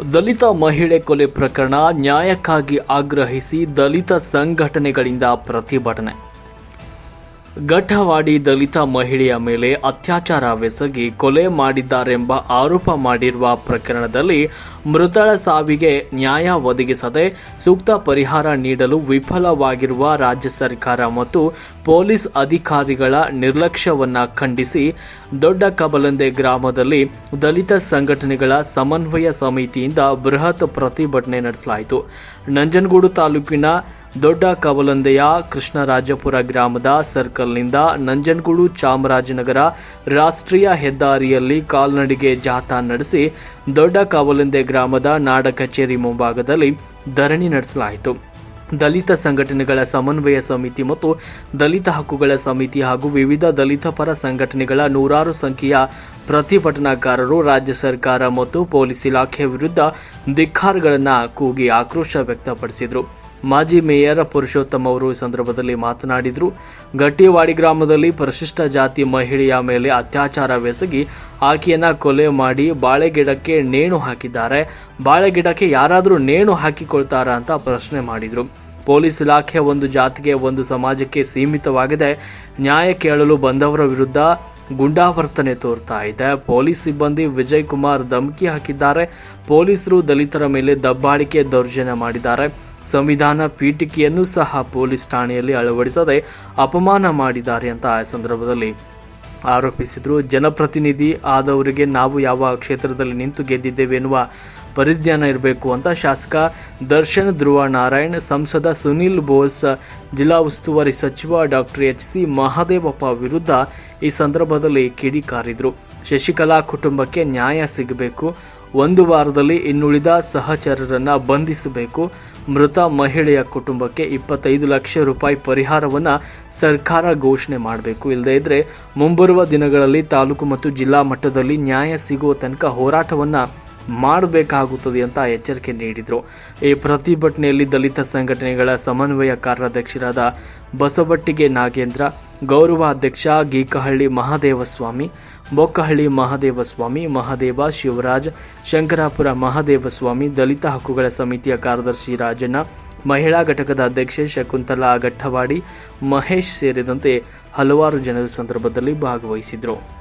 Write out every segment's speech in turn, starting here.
ದಲಿತ ಮಹಿಳೆ ಕೊಲೆ ಪ್ರಕರಣ ನ್ಯಾಯಕ್ಕಾಗಿ ಆಗ್ರಹಿಸಿ ದಲಿತ ಸಂಘಟನೆಗಳಿಂದ ಪ್ರತಿಭಟನೆ. ಘಟ್ಟವಾಡಿ ದಲಿತ ಮಹಿಳೆಯ ಮೇಲೆ ಅತ್ಯಾಚಾರವೆಸಗಿ ಕೊಲೆ ಮಾಡಿದ್ದಾರೆಂಬ ಆರೋಪ ಮಾಡಿರುವ ಪ್ರಕರಣದಲ್ಲಿ ಮೃತಳ ಸಾವಿಗೆ ನ್ಯಾಯ ಒದಗಿಸದೆ ಸೂಕ್ತ ಪರಿಹಾರ ನೀಡಲು ವಿಫಲವಾಗಿರುವ ರಾಜ್ಯ ಸರ್ಕಾರ ಮತ್ತು ಪೊಲೀಸ್ ಅಧಿಕಾರಿಗಳ ನಿರ್ಲಕ್ಷ್ಯವನ್ನು ಖಂಡಿಸಿ ದೊಡ್ಡ ಕಬಲಂದೆ ಗ್ರಾಮದಲ್ಲಿ ದಲಿತ ಸಂಘಟನೆಗಳ ಸಮನ್ವಯ ಸಮಿತಿಯಿಂದ ಬೃಹತ್ ಪ್ರತಿಭಟನೆ ನಡೆಸಲಾಯಿತು. ನಂಜನಗೂಡು ತಾಲೂಕಿನ ದೊಡ್ಡ ಕವಲಂದೆಯ ಕೃಷ್ಣರಾಜಪುರ ಗ್ರಾಮದ ಸರ್ಕಲ್ನಿಂದ ನಂಜನಗೂಡು ಚಾಮರಾಜನಗರ ರಾಷ್ಟ್ರೀಯ ಹೆದ್ದಾರಿಯಲ್ಲಿ ಕಾಲ್ನಡಿಗೆ ಜಾಥಾ ನಡೆಸಿ ದೊಡ್ಡ ಕವಲಂದೆ ಗ್ರಾಮದ ನಾಡ ಕಚೇರಿ ಮುಂಭಾಗದಲ್ಲಿ ಧರಣಿ ನಡೆಸಲಾಯಿತು. ದಲಿತ ಸಂಘಟನೆಗಳ ಸಮನ್ವಯ ಸಮಿತಿ ಮತ್ತು ದಲಿತ ಹಕ್ಕುಗಳ ಸಮಿತಿ ಹಾಗೂ ವಿವಿಧ ದಲಿತ ಪರ ಸಂಘಟನೆಗಳ ನೂರಾರು ಸಂಖ್ಯೆಯ ಪ್ರತಿಭಟನಾಕಾರರು ರಾಜ್ಯ ಸರ್ಕಾರ ಮತ್ತು ಪೊಲೀಸ್ ಇಲಾಖೆ ವಿರುದ್ಧ ಧಿಕ್ಕಾರಗಳನ್ನು ಕೂಗಿ ಆಕ್ರೋಶ ವ್ಯಕ್ತಪಡಿಸಿದರು. ಮಾಜಿ ಮೇಯರ್ ಪುರುಷೋತ್ತಮ್ ಅವರು ಈ ಸಂದರ್ಭದಲ್ಲಿ ಮಾತನಾಡಿದರು, ಗಟ್ಟಿವಾಡಿ ಗ್ರಾಮದಲ್ಲಿ ಪರಿಶಿಷ್ಟ ಜಾತಿ ಮಹಿಳೆಯ ಮೇಲೆ ಅತ್ಯಾಚಾರವೆಸಗಿ ಆಕೆಯನ್ನ ಕೊಲೆ ಮಾಡಿ ಬಾಳೆಗಿಡಕ್ಕೆ ನೇಣು ಹಾಕಿದ್ದಾರೆ. ಬಾಳೆಗಿಡಕ್ಕೆ ಯಾರಾದರೂ ನೇಣು ಹಾಕಿಕೊಳ್ತಾರಾ ಅಂತ ಪ್ರಶ್ನೆ ಮಾಡಿದರು. ಪೊಲೀಸ್ ಇಲಾಖೆ ಒಂದು ಜಾತಿಗೆ ಒಂದು ಸಮಾಜಕ್ಕೆ ಸೀಮಿತವಾಗಿದೆ. ನ್ಯಾಯ ಕೇಳಲು ಬಂದವರ ವಿರುದ್ಧ ಗುಂಡಾವರ್ತನೆ ತೋರ್ತಾ ಇದೆ. ಪೊಲೀಸ್ ಸಿಬ್ಬಂದಿ ವಿಜಯ್ ಕುಮಾರ್ ಧಮಕಿ ಹಾಕಿದ್ದಾರೆ. ಪೊಲೀಸರು ದಲಿತರ ಮೇಲೆ ದಬ್ಬಾಳಿಕೆ ದೌರ್ಜನ್ಯ ಮಾಡಿದ್ದಾರೆ. ಸಂವಿಧಾನ ಪೀಠಿಕೆಯನ್ನು ಸಹ ಪೊಲೀಸ್ ಠಾಣೆಯಲ್ಲಿ ಅಳವಡಿಸದೆ ಅಪಮಾನ ಮಾಡಿದ್ದಾರೆ ಅಂತ ಆ ಸಂದರ್ಭದಲ್ಲಿ ಆರೋಪಿಸಿದರು. ಜನಪ್ರತಿನಿಧಿ ಆದವರಿಗೆ ನಾವು ಯಾವ ಕ್ಷೇತ್ರದಲ್ಲಿ ನಿಂತು ಗೆದ್ದಿದ್ದೇವೆ ಎನ್ನುವ ಪರಿಜ್ಞಾನ ಇರಬೇಕು ಅಂತ ಶಾಸಕ ದರ್ಶನ್ ಧ್ರುವ ನಾರಾಯಣ್ ಸಂಸದ ಸುನಿಲ್ ಬೋಸ್, ಜಿಲ್ಲಾ ಉಸ್ತುವಾರಿ ಸಚಿವ ಡಾಕ್ಟರ್ ಎಚ್. ಸಿ. ಮಹಾದೇವಪ್ಪ ವಿರುದ್ಧ ಈ ಸಂದರ್ಭದಲ್ಲಿ ಕಿಡಿಕಾರಿದ್ರು. ಶಶಿಕಲಾ ಕುಟುಂಬಕ್ಕೆ ನ್ಯಾಯ ಸಿಗಬೇಕು. ಒಂದು ವಾರದಲ್ಲಿ ಇನ್ನುಳಿದ ಸಹಚರರನ್ನು ಬಂಧಿಸಬೇಕು. ಮೃತ ಮಹಿಳೆಯ ಕುಟುಂಬಕ್ಕೆ ಇಪ್ಪತ್ತೈದು ಲಕ್ಷ ರೂಪಾಯಿ ಪರಿಹಾರವನ್ನು ಸರ್ಕಾರ ಘೋಷಣೆ ಮಾಡಬೇಕು. ಇಲ್ಲದೇ ಇದ್ದರೆ ಮುಂಬರುವ ದಿನಗಳಲ್ಲಿ ತಾಲೂಕು ಮತ್ತು ಜಿಲ್ಲಾ ಮಟ್ಟದಲ್ಲಿ ನ್ಯಾಯ ಸಿಗುವ ತನಕ ಹೋರಾಟವನ್ನು ಮಾಡಬೇಕಾಗುತ್ತದೆ ಅಂತ ಎಚ್ಚರಿಕೆ ನೀಡಿದರು. ಈ ಪ್ರತಿಭಟನೆಯಲ್ಲಿ ದಲಿತ ಸಂಘಟನೆಗಳ ಸಮನ್ವಯ ಕಾರ್ಯಾಧ್ಯಕ್ಷರಾದ ಬಸವಟ್ಟಿಗೆ ನಾಗೇಂದ್ರ ಗೌರವಾಧ್ಯಕ್ಷ ಗೀಕಹಳ್ಳಿ ಮಹಾದೇವಸ್ವಾಮಿ, ಬೊಕ್ಕಹಳ್ಳಿ ಮಹಾದೇವಸ್ವಾಮಿ, ಮಹಾದೇವ ಶಿವರಾಜ್, ಶಂಕರಾಪುರ ಮಹಾದೇವಸ್ವಾಮಿ, ದಲಿತ ಹಕ್ಕುಗಳ ಸಮಿತಿಯ ಕಾರ್ಯದರ್ಶಿ ರಾಜಣ್ಣ, ಮಹಿಳಾ ಘಟಕದ ಅಧ್ಯಕ್ಷೆ ಶಕುಂತಲಾ ಘಟ್ಟವಾಡಿ ಮಹೇಶ್ ಸೇರಿದಂತೆ ಹಲವಾರು ಜನರು ಸಂದರ್ಭದಲ್ಲಿ ಭಾಗವಹಿಸಿದರು.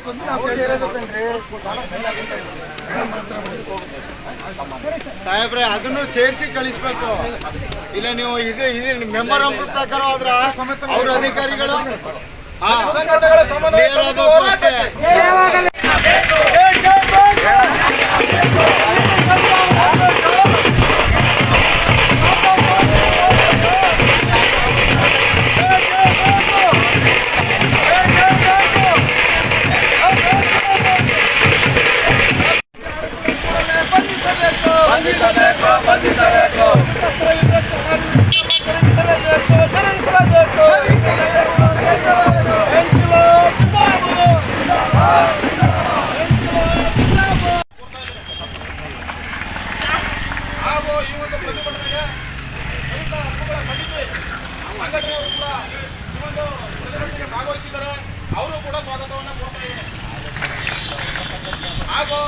ಮಾಡ್ಬೇಕು ಅಂತ ನಾವು ಸಾಹೇಬ್ರೆ ಅದನ್ನು ಸೇರಿಸಿ ಕಳಿಸ್ಬೇಕು ಇಲ್ಲ ನೀವು ಇದು ಇದು ಮೆಂಬರ್ ಪ್ರಕಾರ ಆದ್ರ ಅವ್ರ ಅಧಿಕಾರಿಗಳು ಹಾ. ಸಂಘಟನೆಯವರು ಕೂಡ ಭಾಗವಹಿಸಿದ್ದಾರೆ. ಅವರು ಕೂಡ ಸ್ವಾಗತವನ್ನು ಕೋರ್ತಾ ಇದ್ದಾರೆ ಹಾಗೂ